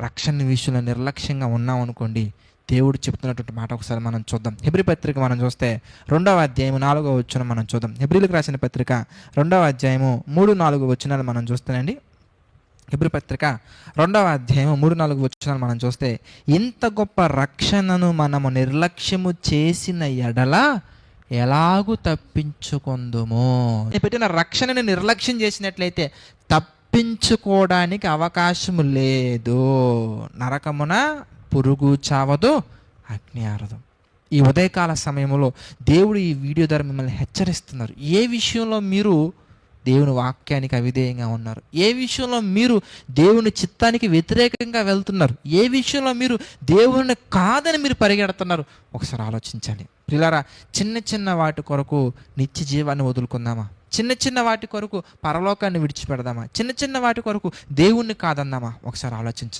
రక్షణ విషయంలో నిర్లక్ష్యంగా ఉన్నాం అనుకోండి దేవుడు చెప్తున్నటువంటి మాట ఒకసారి మనం చూద్దాం. హెబ్రి పత్రిక మనం చూస్తే రెండవ అధ్యాయము నాలుగవ వచ్చిన మనం చూద్దాం. హెబ్రిలకు రాసిన పత్రిక రెండవ అధ్యాయము మూడు నాలుగు వచ్చినాలు మనం చూస్తానండి. హెబ్రి పత్రిక రెండవ అధ్యాయము మూడు నాలుగు వచ్చినాలు మనం చూస్తే ఇంత గొప్ప రక్షణను మనము నిర్లక్ష్యము చేసిన ఎడల ఎలాగూ తప్పించుకుందుము? పెట్టిన రక్షణను నిర్లక్ష్యం చేసినట్లయితే తప్పించుకోవడానికి అవకాశము లేదు. నరకమున పురుగు చావదు అగ్ని ఆరదు. ఈ ఉదయకాల సమయంలో దేవుడు ఈ వీడియో ద్వారా మిమ్మల్ని హెచ్చరిస్తున్నారు. ఏ విషయంలో మీరు దేవుని వాక్యానికి అవిధేయంగా ఉన్నారు. ఏ విషయంలో మీరు దేవుని చిత్తానికి వ్యతిరేకంగా వెళ్తున్నారు? ఏ విషయంలో మీరు దేవుని కాదని మీరు పరిగెడుతున్నారు? ఒకసారి ఆలోచించండి. పిల్లరా చిన్న చిన్న వాటి కొరకు నిత్య జీవాన్ని వదులుకుందామా? చిన్న చిన్న వాటి కొరకు పరలోకాన్ని విడిచిపెడదామా? చిన్న చిన్న వాటి కొరకు దేవుణ్ణి కాదన్నామా? ఒకసారి ఆలోచించు